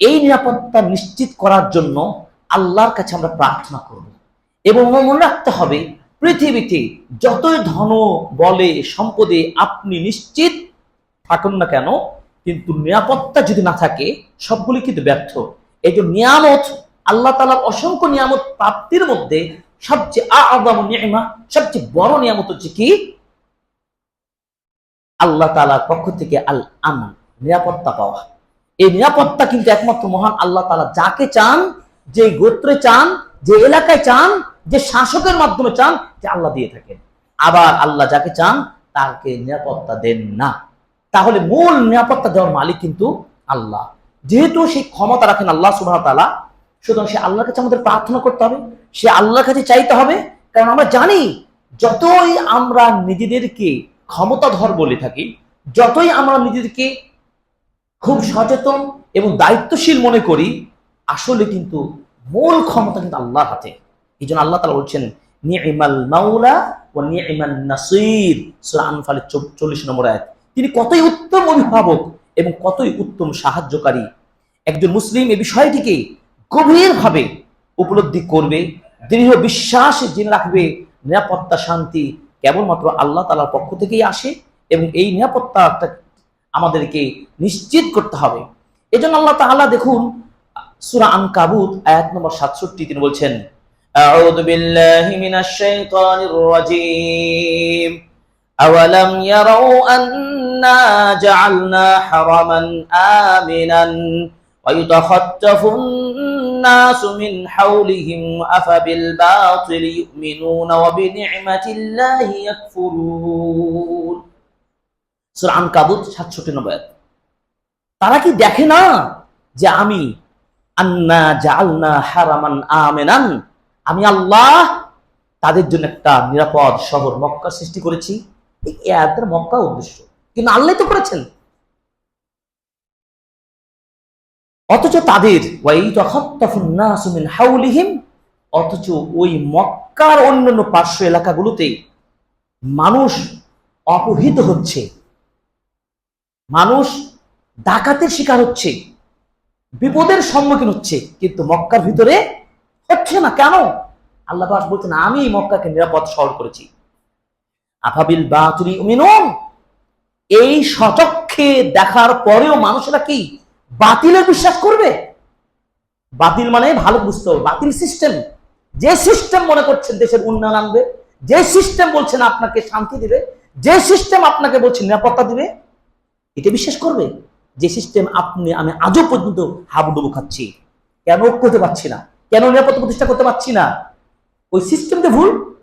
এই নিরাপত্তা নিশ্চিত করার জন্য আল্লাহর কাছে আমরা প্রার্থনা করব। এবং মনে রাখতে হবে, পৃথিবীতে যতই ধন, বলে, সম্পদে আপনি নিশ্চিত থাকুন না কেন, কিন্তু নিরাপত্তা যদি না থাকে, সবগুলি কিন্তু ব্যর্থ। এই যে নিয়ামত, আল্লাহ তালার অসংখ্য নিয়ামত প্রাপ্তির মধ্যে সবচেয়ে আদাম নিয়মা সবচেয়ে বড় নিয়ামত হচ্ছে কি? আল্লাহ তালার পক্ষ থেকে আল আমান নিরাপত্তা পাওয়া। এই নিরাপত্তা কিন্তু একমাত্র মহান আল্লাহ তালা যাকে চান, যে গোত্রে চান, যে এলাকায় চান, যে শাসকের মাধ্যমে চান, যে আল্লাহ দিয়ে থাকেন। আবার আল্লাহ যাকে চান তাকে নিরাপত্তা দেন না। তাহলে মূল নিরাপত্তা দেওয়ার মালিক কিন্তু আল্লাহ। যেহেতু সেই ক্ষমতা রাখেন আল্লাহ সুবাহ তালা সুতরাং সে আল্লাহর কাছে আমাদের প্রার্থনা করতে হবে, সে আল্লাহর কাছে চাইতে হবে, কারণ আমরা জানি যতই আমরা নিজেদেরকে ক্ষমতাধর বলে থাকি, যতই আমরা নিজেদেরকে খুব সচেতন এবং দায়িত্বশীল মনে করি, আসলে কিন্তু মূল ক্ষমতা কিন্তু আল্লাহর হাতে। এই জন্য আল্লাহ তালা বলছেন নিয়মাল মাউলা ও নিয়মাল নাসির। সূরা চল্লিশ নম্বর আয়াত। তিনি কতই উত্তম অভিভাবক এবং কতই উত্তম সাহায্যকারী। একজন মুসলিম এই বিষয়টিকে গভীরভাবে উপলব্ধি করবে, দৃঢ় বিশ্বাস জেনে রাখবে নিরাপত্তা শান্তি কেবলমাত্র আল্লাহ তালার পক্ষ থেকেই আসে এবং এই নিরাপত্তাটা আমাদেরকে নিশ্চিত করতে হবে এজন্য আল্লাহ তাআলা দেখুন সূরা আনকাবুত আয়াত নম্বর 67 তিনি বলছেন আউযু বিল্লাহি মিনাশ শাইতানির রাজীম أولم يروا أنا جعلنا حرما آمنا ويتخطف الناس من حولهم أفبالباطل يؤمنون وبنعمة الله يكفرون সূরা আনকাবুত 67 নম্বর তারা কি দেখে না যে আমি আন্না জাআলনা হারামান আমিনান? আমি আল্লাহ তাদের জন্য একটা নিরাপদ শহর মক্কা সৃষ্টি করেছি। এই মক্কা উদ্দেশ্য। কিন্তু আল্লাহ তো করেছেন। অথচ তাদের অথচ ওই মক্কার অন্যান্য পার্শ্ব এলাকাগুলোতে মানুষ অপহৃত হচ্ছে। মানুষ ডাকাতের শিকার হচ্ছে, বিপদের সম্মুখীন হচ্ছে, কিন্তু মক্কার ভিতরে হচ্ছে না। কেন? আল্লাহ বলছেন, আমি মক্কাকে নিরাপদ শহর করেছি। আফাবিল এই সচক্ষে দেখার পরেও মানুষেরা কি বাতিলের বিশ্বাস করবে? বাতিল মানে ভালো বুঝতে হবে। বাতিল সিস্টেম যে সিস্টেম মনে করছেন দেশের উন্নয়ন আনবে, যে সিস্টেম বলছেন আপনাকে শান্তি দিবে, যে সিস্টেম আপনাকে বলছে নিরাপত্তা দিবে এটা বিশ্বাস করবে? যে সিস্টেম আপনি, আমি আজও পর্যন্ত হাবুডুবু খাচ্ছি। কেন করতে পারছি না? কেন নিরাপত্তা প্রতিষ্ঠা করতে পারছি না? ওই সিস্টেমটা ভুল?